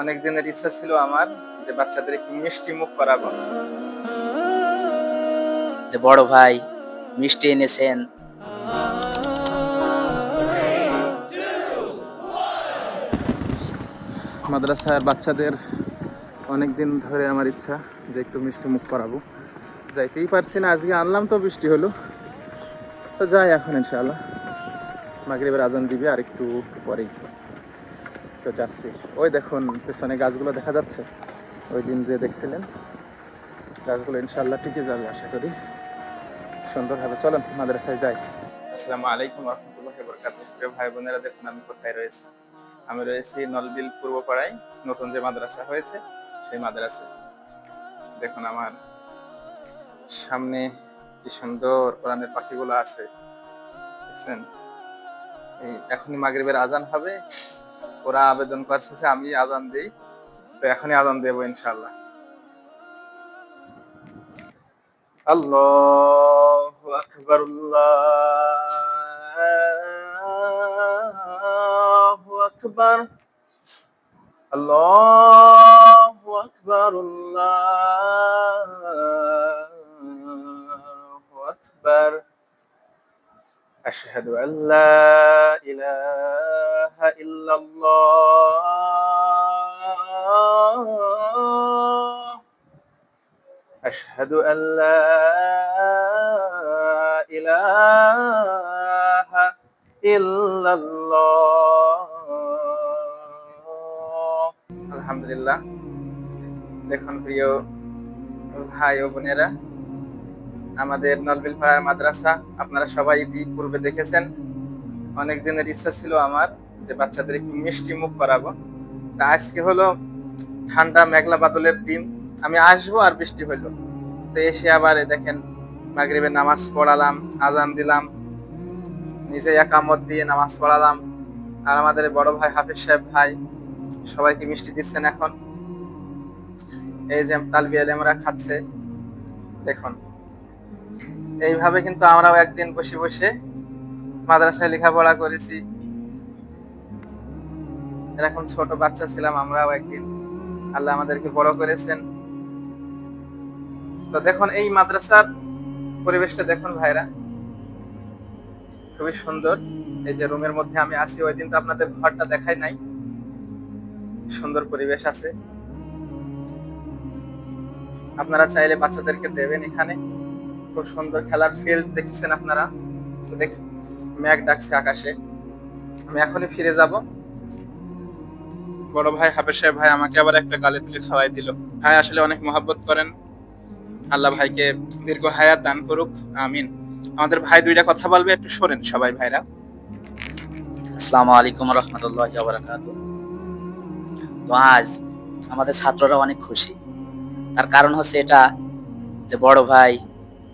অনেক দিনের ইচ্ছা ছিল আমার যে বাচ্চাদের একটু মিষ্টি মুখ করাবো। যে বড় ভাই মিষ্টি এনেছেন। মাদ্রাসার বাচ্চাদের অনেক দিন ধরে আমার ইচ্ছা যে একটু মিষ্টি মুখ করাবো। যাইতেই পারছি না আজকে আনলাম তো বৃষ্টি হলো। তো যাই এখন ইনশাআল্লাহ। মাগরিবের আজান দিবে আর একটু পরেই। তো যাচ্ছি। ওই দেখুন, পেছনে গাছগুলো দেখা যাচ্ছে? ওই দিন যে দেখছিলেন, গাছগুলো ইনশাল্লাহ টিকে যাবে, আশা করি। সুন্দরভাবে। চলেন, মাদ্রাসায় যাই। আসসালামু আলাইকুম রহমতুল্লাহ বরকাত ভাই বোনেরা, দেখুন আমি কোথায় রয়েছি। আমি রয়েছি নলবিল পূর্বপাড়ায়। নতুন যে মাদ্রাসা হয়েছে, সেই মাদ্রাসায় দেখুন আমার সামনে কি সুন্দর কোরআনের পাখিগুলো আছে। দেখছেন? এই এখনই মাগরিবের আজান হবে। ওরা আবেদন করছে আমি আজান দিই। তো এখনই আজান দেবো ইনশাল্লাহ আল্লাহু আকবার আকবার। আল্লাহু আকবার আল্লাহু আকবার। أشهد أن لا إله إلا الله أشهد أن لا إله إلا الله الحمد لله দেখুন প্রিয় ভাই ও বোনেরা আমাদের নলবিল পাড়ার মাদ্রাসা, আপনারা সবাই ইতি পূর্বে দেখেছেন। অনেক দিনের ইচ্ছা ছিল আমার যে বাচ্চাদের একটু মিষ্টি মুখ করাবো। তা আজকে হলো ঠান্ডা, মেঘলা বাদলের দিন। আমি আসব আর বৃষ্টি হইল। তো এসে আবার দেখেন, মাগরিবের নামাজ পড়ালাম, আজান দিলাম, নিজে একামত দিয়ে নামাজ পড়ালাম। আর আমাদের বড় ভাই হাফিজ সাহেব ভাই, সবাইকে মিষ্টি দিচ্ছেন এখন। এই যে তালবি আলেমরা খাচ্ছে, দেখুন। এইভাবে কিন্তু আমরাও একদিন বসে বসে মাদ্রাসায় লেখাপড়া করেছি। এরকম ছোট বাচ্চা ছিলাম, আমরাও একদিন আল্লাহ আমাদেরকে বড় করেছেন। তো দেখুন, এই মাদ্রাসার পরিবেশটা দেখুন ভাইরা। খুবই সুন্দর। এই যে রুমের মধ্যে আমি আছি, ওই দিন তো আপনাদের ঘরটা দেখাই নাই। সুন্দর পরিবেশ আছে। আপনারা চাইলে বাচ্চাদেরকে দেবেন এখানে। খুব সুন্দর খেলার ফিল্ড দেখছেন আপনারা? ম্যাগ ডাকছে আকাশে। আমি এখনই ফিরে যাব। বড় ভাই হাফেজ সাহেব, ভাই আমাকে আবার একটা গালে তুলে খাওয়াই দিল। ভাই আসলে অনেক মহাব্বত করেন। আল্লাহ ভাইকে দীর্ঘ হায়াত দান করুক, আমিন। আমাদের ভাই দুইটা কথা বলবে, একটু শোনেন সবাই ভাইরা। আসসালামু আলাইকুম রহমতুল্লাহ বারাকাত তো আজ আমাদের ছাত্ররা অনেক খুশি। তার কারণ হচ্ছে এটা যে বড় ভাই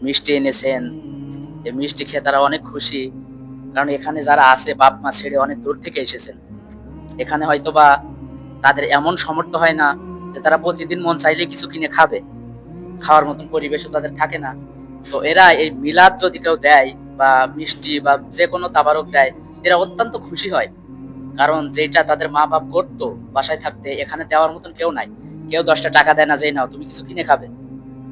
মিষ্টি এনেছেন। এই মিষ্টি খেয়ে তারা অনেক খুশি। কারণ এখানে যারা আছে, বাপ, মা ছেড়ে অনেক দূর থেকে এসেছেন। এখানে হয়তো বা তাদের এমন সমর্থ হয় না যে তারা প্রতিদিন মন চাইলে কিছু কিনে খাবে। খাওয়ার মতন পরিবেশও তাদের থাকে না। তো এরা এই মিলাদ যদি কেউ দেয় বা মিষ্টি বা যে কোনো তাবারক দেয়, এরা অত্যন্ত খুশি হয়। কারণ যেটা তাদের মা বাপ করতো বাসায় থাকতে, এখানে দেওয়ার মতন কেউ নাই। কেউ দশটা টাকা দেয় না, যে নাও, তুমি কিছু কিনে খাবে।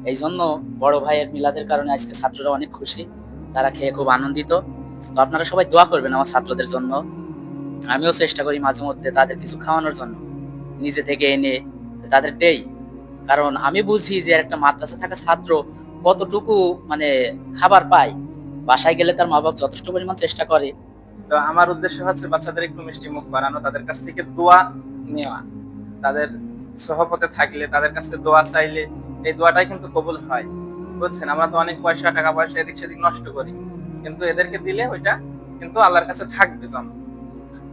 এই জন্য বড় ভাইয়ের মিলাদের কারণে আজকে ছাত্ররা অনেক খুশি। তারা খেয়ে খুব আনন্দিত। তো আপনারা সবাই দোয়া করবেন আমার ছাত্রদের জন্য। আমিও চেষ্টা করি মাঝে মধ্যে তাদের কিছু খাওয়ানোর জন্য। নিজে থেকে এনে তাদের দেই। কারণ আমি বুঝি যে একটা মাদ্রাসা থাকা ছাত্র কতটুকু মানে খাবার পায়, বাসায় গেলে তার মা বাপ যথেষ্ট পরিমাণ চেষ্টা করে। তো আমার উদ্দেশ্য হচ্ছে বাচ্চাদের একটু মিষ্টি মুখ বানানো তাদের কাছ থেকে দোয়া নেওয়া। তাদের সহপথে থাকলে, তাদের কাছ থেকে দোয়া চাইলে এই দোয়াটাই কিন্তু কবুল হয়। বুঝছেন? আমরা তো অনেক পয়সা টাকা পয়সা এদিক সেদিক নষ্ট করি। কিন্তু এদেরকে দিলে ওইটা কিন্তু আল্লাহর কাছে থাকবে জমা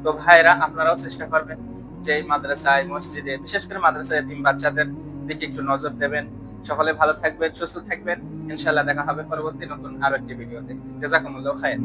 তো ভাইরা আপনারাও চেষ্টা করবেন যে মাদ্রাসায়, মসজিদে, বিশেষ করে মাদ্রাসায় তিন বাচ্চাদের দিকে একটু নজর দেবেন। সকলে ভালো থাকবেন, সুস্থ থাকবেন। ইনশাল্লাহ দেখা হবে পরবর্তী নতুন আরও একটি ভিডিওতে। জাজাকুমুল্লাহ খায়ের